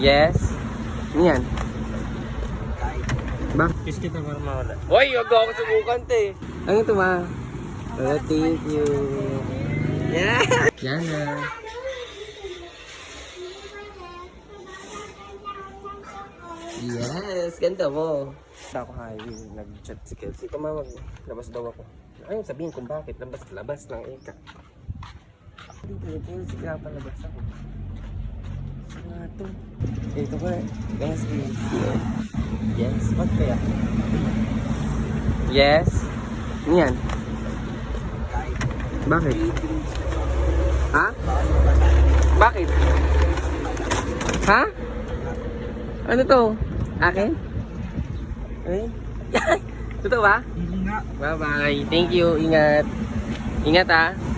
Yes. Ano yan? Ba? Kiss kita para mawala. Hoy, wag ako subukan, te. Ano ito, ma? Oh, thank you. Yeah! Yan na. Yes, ganda mo. Ako highway, nag-chat si Kelsey. Tumawag, labas daw ako. Ayaw sabihin kung bakit, labas, labas lang eka. Dito yung Kelsey, kaya palabas ako. Nga to? Ito ko eh. Yes, yes, ba't kaya? Yes. Yan? Bakit? Ha? Bakit? Ha? Ano to? Akin? Eh? Totoo ba? Hindi nga. Bye-bye. Thank you. Ingat. Ingat ha.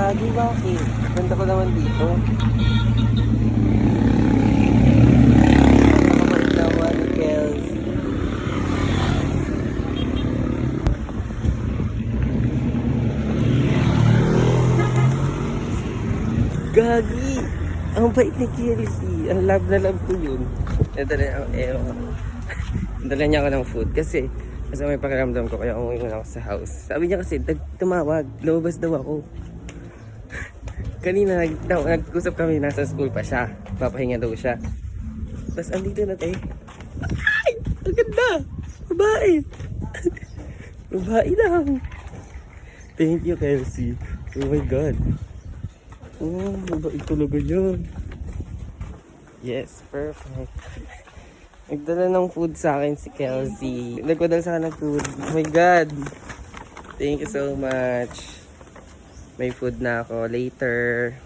Gagi bakit? Ganda ko naman dito. Gagi! Ang bait ni Kelsey. Ang love na love ko yun. Nadala, eh, Dala niya ako ng food kasi kasi may pakiramdam ko kaya umuwi muna ako sa house. Sabi niya kasi nag tumawag, lumabas daw ako. Kanina nag, daw, nag-usap kami, nasa school pa siya. Papahinga daw siya. Tapos andito na tayo. Ay! Ang ganda! Babae! Babae lang! Thank you, Kelsey. Oh my God. Oh, babae talaga yun. Yes, perfect. Nagdala ng food sa akin si Kelsey. Nagpadala sa akin ng food. Oh my God. Thank you so much. May food na ako later.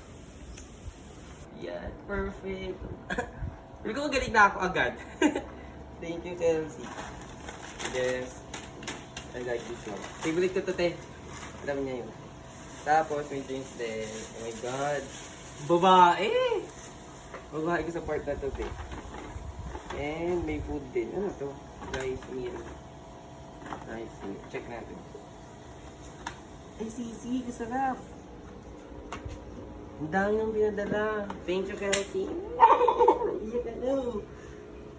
Yan. Perfect. Sabi ko magaling na ako agad. Thank you, Kelsey. Yes. I like this one. Favorite ko to, te. Alam niya yun. Tapos, may drinks din. Oh my God. Babae! Babae ko sa part na to, te. And may food din. Ano to? Rice meal. Rice meal. Check natin. Ay, sisi. Kasarap. Ang dami nang pinadala. Thank you, Kelsey. Iyak ka daw.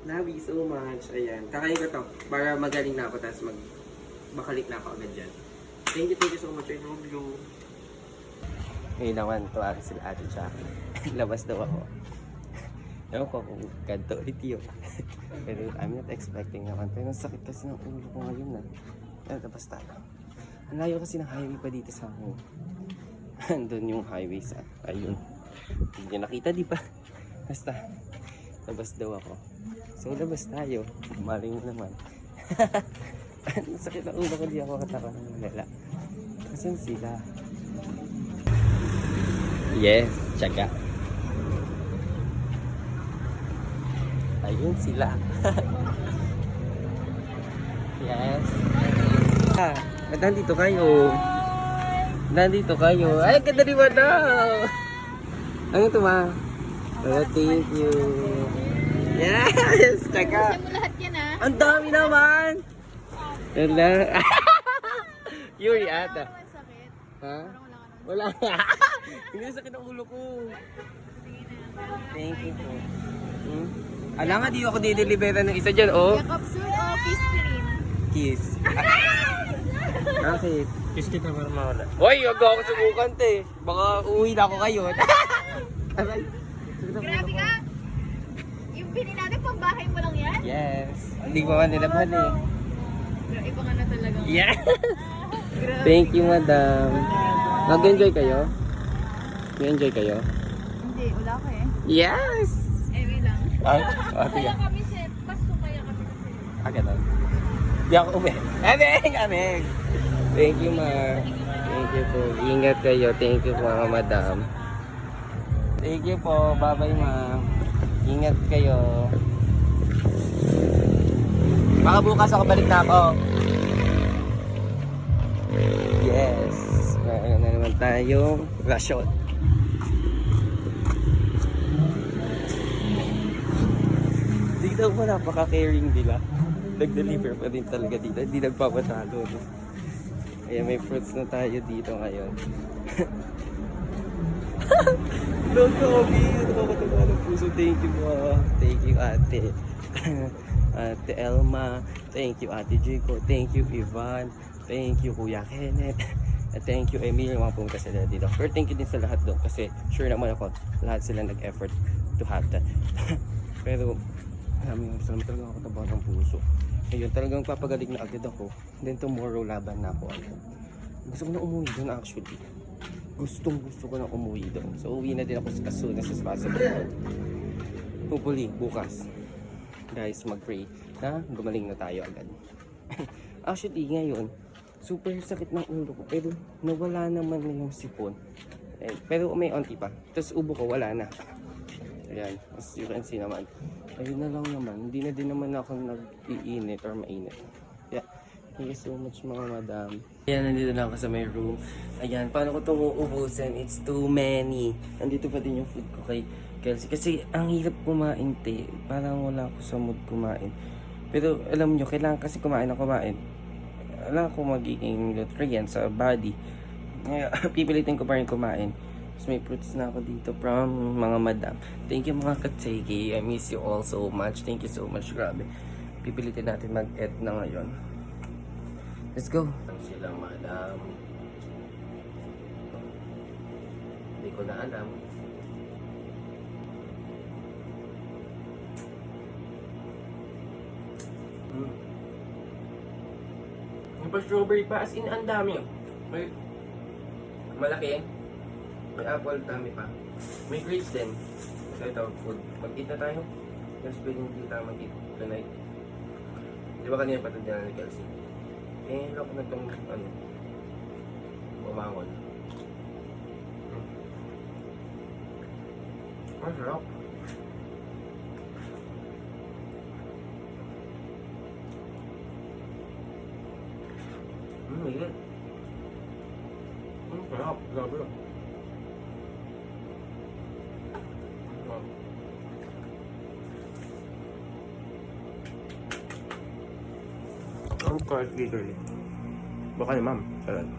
Love you so much. Ayan. Kakain ko to. Para magaling na ako. Tapos mag... Bakalik na ako agad dyan. Thank you, thank you so much. I love you. Ngayon naman, tuwag sila ate Jackie. Labas daw ako. Ewan ko kung ganito ulit yun. Pero I'm not expecting naman. Pero sakit kasi ng ulo ko ngayon na. Pero basta. Ang layo kasi ng highway pa dito sa akin. Andun yung highway sa... Ayun. Hindi nyo nakita, di ba? Basta. Labas daw ako. So, labas tayo. Maling mo naman. sakit ng ulo ko, di ako kataka ng lala. Kasi sila. Yes, tsaga. Ayun sila. yes. Ah, nandito kayo? Nandito kayo. Ay, ganda ni Madam! Ano ito, ma? Oh, thank you. Yes! Yan ah. Ang dami naman! Wala. Yuri ata. Ha? Wala. Hindi sakit ang ulo ko. Thank you po. Hmm? Alam nga, di ako dideliveran ng isa dyan, oh. Soon o pispirin. Kiss. Bakit? Kiss kita para mawala. Hoy, wag ako subukan, te. Baka uwi na ako kayo. Aray. Grabe ka. Yung binin natin pang bahay mo lang yan? Yes. Hindi ko man nila mahal eh. Iba ka na talaga. Yes. Thank you, madam. Nag-enjoy kayo? Nag-enjoy kayo? Hindi, wala ka eh. Yes! Eh, wait lang. Ah, sige. Kaya kami set. Pasto kaya kami kasi. Ah, ganun. Di ako uwi. Ameng! Ameng! Thank you, ma. Thank you po. Ingat kayo. Thank you po, mga madam. Thank you po. Bye-bye, ma. Ingat kayo. Baka bukas ako balik na ako. Yes. Meron na naman tayong rasyon. Dito mo napaka-caring nila. Nag-deliver pa din talaga dito. Hindi nagpapatalo. No? Ayan, may fruits na tayo dito ngayon. Don't copy! Nakakatawa ng puso thank you po. Thank you, ate. ate Elma. Thank you, ate Jico. Thank you, Ivan. Thank you, Kuya Kenneth. At thank you, Emil, yung mga pumunta sila dito. Pero thank you din sa lahat doon kasi sure naman ako, lahat sila nag-effort to have that. Pero, maraming salamat talaga ako tabaw ng puso. Ayun, talagang papagaling na agad ako. Then tomorrow, laban na ako. Ano. Gusto ko na umuwi doon actually. Gustong gusto ko na umuwi doon. So, uwi na din ako as soon as possible. Hopefully, bukas. Guys, mag-pray na gumaling na tayo agad. actually, ngayon, super sakit ng ulo ko. Pero nawala naman na yung sipon. Eh, pero may onti pa. Tapos ubo ko, wala na. Ayan, as you can see naman. Ayun na lang naman. Hindi na din naman ako nag-iinit or mainit. Yeah. Thank you so much mga madam. Ayan, nandito na ako sa my room. Ayan, paano ko itong uubusin? It's too many. Nandito pa din yung food ko kay Kelsey. Kasi ang hirap kumain, te. Parang wala ako sa mood kumain. Pero alam nyo, kailangan kasi kumain na kumain. Wala akong magiging nutrient sa body. Kaya pipilitin ko pa rin kumain. So may fruits na ako dito from mga madam. Thank you mga kategi. I miss you all so much. Thank you so much. Grabe. Pipilitin natin mag-et na ngayon. Let's go. Sila madam. Hindi ko na alam. Hmm. Yung pa strawberry pa, as in, ang dami. oh. Malaki. May apple, dami pa. May grapes din. So ito, food. Mag-eat na tayo. Yes, pwede hindi tayo mag-eat tonight. Di ba kanina patad na ni Kelsey? Eh, loko na itong, ano, bumangon. Hmm. Masarap. Hmm, yun. Hmm, sarap. Grabe. Kahit literally. Baka ni ma'am. Salad.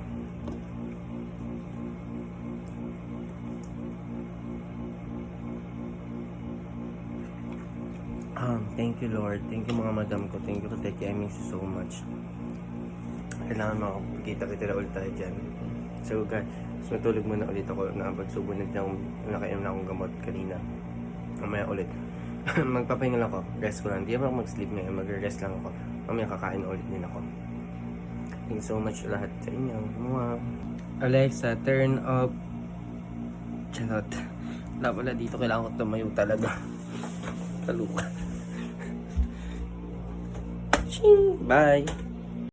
Um, thank you Lord. Thank you mga madam ko. Thank you Kateki. I miss you so much. Kailangan makakita kita na ulit tayo dyan. So guys, so matulog muna ulit ako. Nakapagsubunan na akong, nakainom na akong gamot kanina. Mamaya ulit. Magpapahinga lang ako. Rest ko lang. Hindi ako mag-sleep ngayon. Mag-rest lang ako. Mamaya kakain ulit din ako. Thank you so much lahat sa inyo. Mwah. Alexa, turn off. Charot. Wala pala dito. Kailangan ko tumayo talaga. Taluka. Ching! Bye!